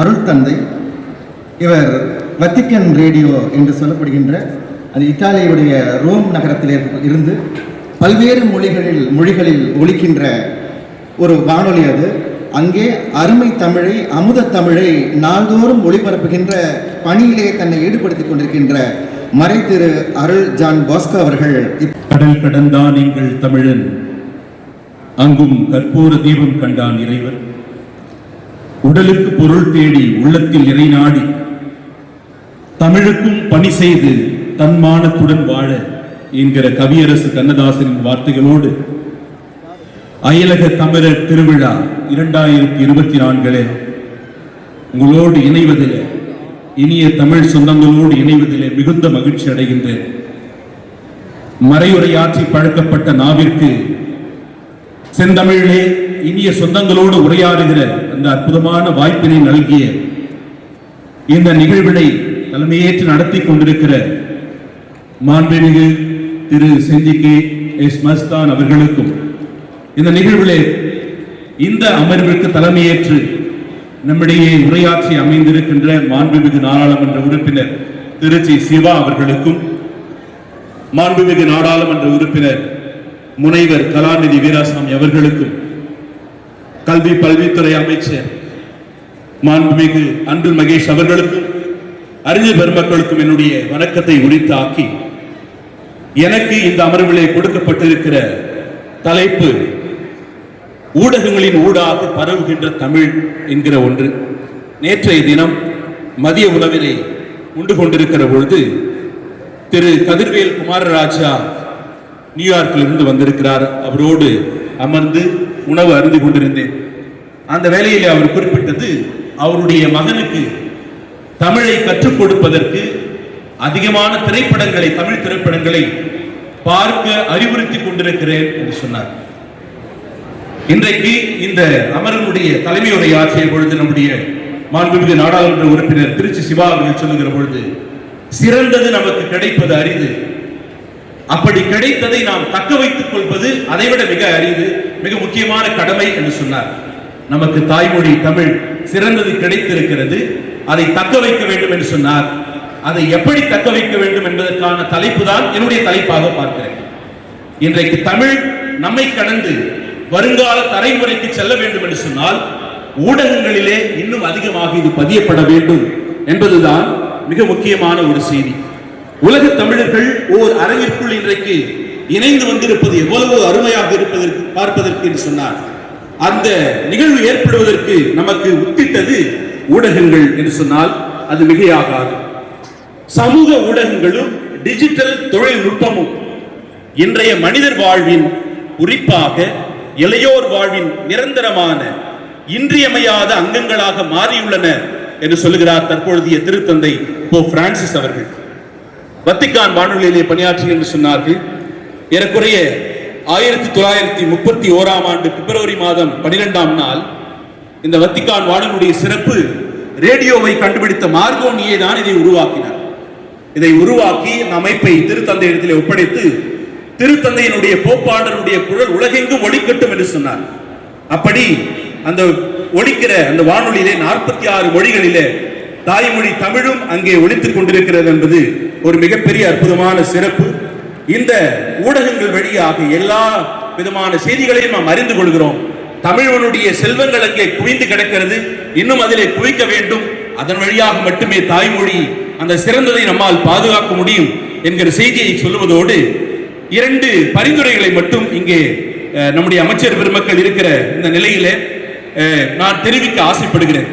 அருள்தந்தை இவர் வத்திக்கன் ரேடியோ என்று சொல்லப்படுகின்ற அது இத்தாலியுடைய ரோம் நகரத்தில் இருந்து பல்வேறு மொழிகளில் மொழிகளில் ஒழிக்கின்ற ஒரு வானொலி அது. அங்கே அருமை தமிழை அமுத தமிழை நாள்தோறும் ஒளிபரப்புகின்ற பணியிலே தன்னை ஈடுபடுத்திக் கொண்டிருக்கின்ற மறை திரு அருள் ஜான் பாஸ்கோ அவர்கள் கடல் கடந்தான் எங்கள் தமிழன். அங்கும் கற்பூர தீபம் கண்டான் இறைவன். உடலுக்கு பொருள் தேடி உள்ளத்தில் இறை நாடி தமிழுக்கும் பணி செய்து தன்மானத்துடன் வாழ என்கிற கவியரசு கண்ணதாசனின் வார்த்தைகளோடு அயலக தமிழர் திருவிழா இரண்டாயிரத்தி இருபத்தி நான்கிலே உங்களோடு இணைவதில் இனிய தமிழ் சொந்தங்களோடு இணைவதிலே மிகுந்த மகிழ்ச்சி அடைகின்றேன். மறையுரையாற்றி பழக்கப்பட்ட நாவிற்கு செந்தமிழிலே இனிய சொந்தங்களோடு உரையாடுகிற இந்த அற்புதமான வாய்ப்பினை நல்கிய இந்த நிகழ்வினை தலைமையேற்று நடத்தி கொண்டிருக்கிற மாண்புமிகு திரு செஞ்சிகே எஸ் மஸ்தான் அவர்களுக்கும் இந்த நிகழ்விலே இந்த அமர்விற்கு தலைமையேற்று நம்மிடையே உரையாற்றி அமைந்திருக்கின்ற மாண்புமிகு நாடாளுமன்ற உறுப்பினர் திருச்சி சிவா அவர்களுக்கும் மாண்புமிகு நாடாளுமன்ற உறுப்பினர் முனைவர் கலாநிதி வீராசாமி அவர்களுக்கும் கல்வி பல்வித்துறை அமைச்சர் மாண்புமிகு அன்பு மகேஷ் அவர்களுக்கும் அறிஞர் பெருமக்களுக்கும் என்னுடைய வணக்கத்தை உரித்தாக்கி எனக்கு இந்த அமர்விலே கொடுக்கப்பட்டிருக்கிற தலைப்பு ஊடகங்களின் ஊடாக பரவுகின்ற தமிழ் என்கிற ஒன்று. நேற்றைய தினம் மதிய உணவிலே உண்டு கொண்டிருக்கிற பொழுது திரு கதிர்வேல் குமாரராஜா நியூயார்க்கிலிருந்து வந்திருக்கிறார். அவரோடு அமர்ந்து உணவு அருந்து கொண்டிருந்தேன். அந்த வேலையில் அவர் குறிப்பிட்டது அவருடைய மகனுக்கு தமிழை கற்றுக் கொடுப்பதற்கு அதிகமான திரைப்படங்களை தமிழ் திரைப்படங்களை பார்க்க அறிவுறுத்தி கொண்டிருக்கிறேன் என்று சொன்னார். இன்றைக்கு இந்த அமரனுடைய தலைமையுடைய உரை ஆற்றிய பொழுது நம்முடைய மாண்புமிகு நாடாளுமன்ற உறுப்பினர் திருச்சி சிவா அவர்கள் சொல்லுகிற பொழுது சிறந்தது நமக்கு கிடைப்பது அரிது. அப்படி கிடைத்ததை நாம் தக்க வைத்துக் கொள்வது அதைவிட மிக அரிது. மிக முக்கியமான கடமை என்று சொன்னார். நமக்கு தாய்மொழி தமிழ் சிறந்தது கிடைத்திருக்கிறது. அதை தக்க வைக்க வேண்டும் என்று சொன்னார். அதை எப்படி தக்க வைக்க வேண்டும் என்பதற்கான தலைப்பு தான் என்னுடைய தலைப்பாக பார்க்கிறேன். இன்றைக்கு தமிழ் நம்மை கடந்து வருங்கால தலைமுறைக்கு செல்ல வேண்டும் என்று சொன்னால் ஊடகங்களிலே இன்னும் அதிகமாக இது பதியப்பட வேண்டும் என்பதுதான் மிக முக்கியமான ஒரு செய்தி. உலக தமிழர்கள் ஓர் அரங்கிற்குள் இன்றைக்கு இணைந்து வந்திருப்பது எவ்வளவு அருமையாக இருப்பதற்கு பார்ப்பதற்கு என்று சொன்னார். அந்த நிகழ்வு ஏற்படுவதற்கு நமக்கு உத்திட்டது ஊடகங்கள் என்று சொன்னால் அது மிகையாகாது. சமூக ஊடகங்களும் டிஜிட்டல் தொழில்நுட்பமும் இன்றைய மனிதர் வாழ்வின் குறிப்பாக இளையோர் வாழ்வின் நிரந்தரமான இன்றியமையாத அங்கங்களாக மாறியுள்ளன என்று சொல்லுகிறார் தற்பொழுதைய திருத்தந்தை போ பிரான்சிஸ் அவர்கள். வத்திக்கான் வானொலியிலே பணியாற்றி என்று சொன்னார்கள். ஏறக்குறைய ஆயிரத்தி தொள்ளாயிரத்தி முப்பத்தி ஓராம் ஆண்டு பிப்ரவரி மாதம் பனிரெண்டாம் நாள் இந்த வத்திக்கான் வானொலியுடைய சிறப்பு ரேடியோவை கண்டுபிடித்த மார்கோனியே தான் இதை உருவாக்கினார். இதை உருவாக்கி இந்த அமைப்பை திருத்தந்தையிடத்தில் ஒப்படைத்து திருத்தந்தையினுடைய போப்பாளருடைய குழல் உலகெங்கும் ஒளிக்கட்டும் என்று சொன்னார். அப்படி அந்த ஒலிக்கிற அந்த வானொலியிலே நாற்பத்தி ஆறு மொழிகளிலே தாய்மொழி தமிழும் அங்கே ஒழித்துக் கொண்டிருக்கிறது என்பது ஒரு மிகப்பெரிய அற்புதமான சிறப்பு. இந்த ஊடகங்கள் வழியாக எல்லா விதமான செய்திகளையும் நாம் அறிந்து கொள்கிறோம். தமிழனுடைய செல்வங்கள் அங்கே குவிந்து கிடக்கிறது. இன்னும் அதிலே குவிக்க வேண்டும். அதன் வழியாக மட்டுமே தாய்மொழி அந்த சிறந்ததை நம்மால் பாதுகாக்க முடியும் என்கிற செய்தியை சொல்லுவதோடு இரண்டு பரிந்துரைகளை மட்டும் இங்கே நம்முடைய அமைச்சர் பெருமக்கள் இருக்கிற இந்த நிலையிலே நான் தெரிவிக்க ஆசைப்படுகிறேன்.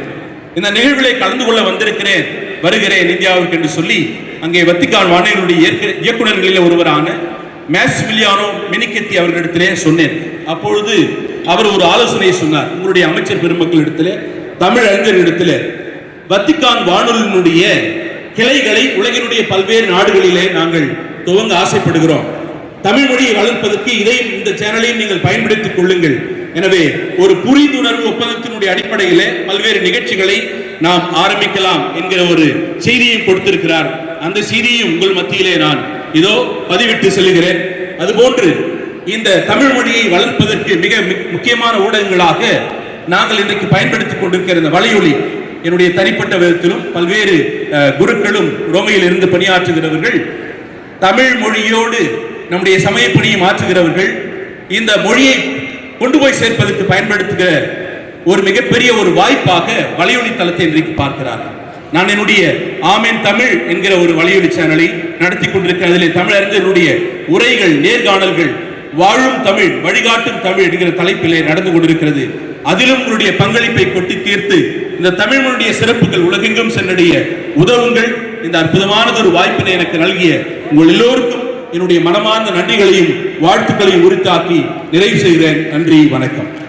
இந்த நிகழ்விலே கலந்து கொள்ள வந்திருக்கிறேன். வருகிறேன் இந்தியாவுக்கு என்று சொல்லி அங்கே வத்திக்கான் வானொலியுடைய இயக்குநர்களில் ஒருவரான ஒருவரான மேஸ்மிலியானோ மினிகெத்தி அவர்களிடத்திலே சொன்னேன். அப்பொழுது அவர் ஒரு ஆலோசனையை சொன்னார். உங்களுடைய அமைச்சர் பெருமக்களிடத்திலே தமிழ் அறிஞர்களிடத்திலே வத்திக்கான் வானொலியினுடைய கிளைகளை உலகினுடைய பல்வேறு நாடுகளிலே நாங்கள் துவங்க ஆசைப்படுகிறோம். தமிழ் மொழியை வளர்ப்பதற்கு இதையும் இந்த சேனலையும் நீங்கள் பயன்படுத்திக் கொள்ளுங்கள். எனவே ஒரு புரிந்துணர்வு ஒப்பந்தத்தினுடைய அடிப்படையிலே பல்வேறு நிகழ்ச்சிகளை நாம் ஆரம்பிக்கலாம் என்கிற ஒரு செய்தியை கொடுத்திருக்கிறார். அந்த செய்தியை உங்கள் மத்தியிலே நான் இதோ பதிவிட்டு செல்கிறேன் அதுபோன்று இந்த தமிழ் மொழியை வளர்ப்பதற்கு மிக முக்கியமான ஊடகங்களாக நாங்கள் இன்றைக்கு பயன்படுத்திக் கொண்டிருக்கிற இந்த வலையொலி என்னுடைய தனிப்பட்ட விதத்திலும் பல்வேறு குருக்களும் ரோமையில் இருந்து பணியாற்றுகிறவர்கள் தமிழ் மொழியோடு நம்முடைய சமயப்பணியை மாற்றுகிறவர்கள் இந்த மொழியை கொண்டு போய் சேர்ப்பதற்கு பயன்படுத்துகிற ஒரு மிகப்பெரிய ஒரு வாய்ப்பாக வலையொலி தளத்தை இன்றைக்கு பார்க்கிறார்கள் நான் என்னுடைய ஆமேன் தமிழ் என்கிற ஒரு வலையொலி சேனலை நடத்தி கொண்டிருக்கிறேன். அதிலே தமிழறிஞருடைய உரைகள் நேர்காணல்கள் வாழும் தமிழ் வழிகாட்டும் தமிழ் என்கிற தலைப்பிலே நடந்து கொண்டிருக்கிறது. அதிலும் உங்களுடைய பங்களிப்பை கொட்டி தீர்த்து இந்த தமிழ்மொழிய சிறப்புகள் உலகெங்கும் சென்றடைய உதவுங்கள். இந்த அற்புதமானது ஒரு வாய்ப்பினை எனக்கு நல்கிய உங்கள் எல்லோருக்கும் என்னுடைய மனமார்ந்த நன்றிகளையும் வாழ்த்துக்களையும் உரித்தாக்கி நிறைவு செய்கிறேன். நன்றி வணக்கம்.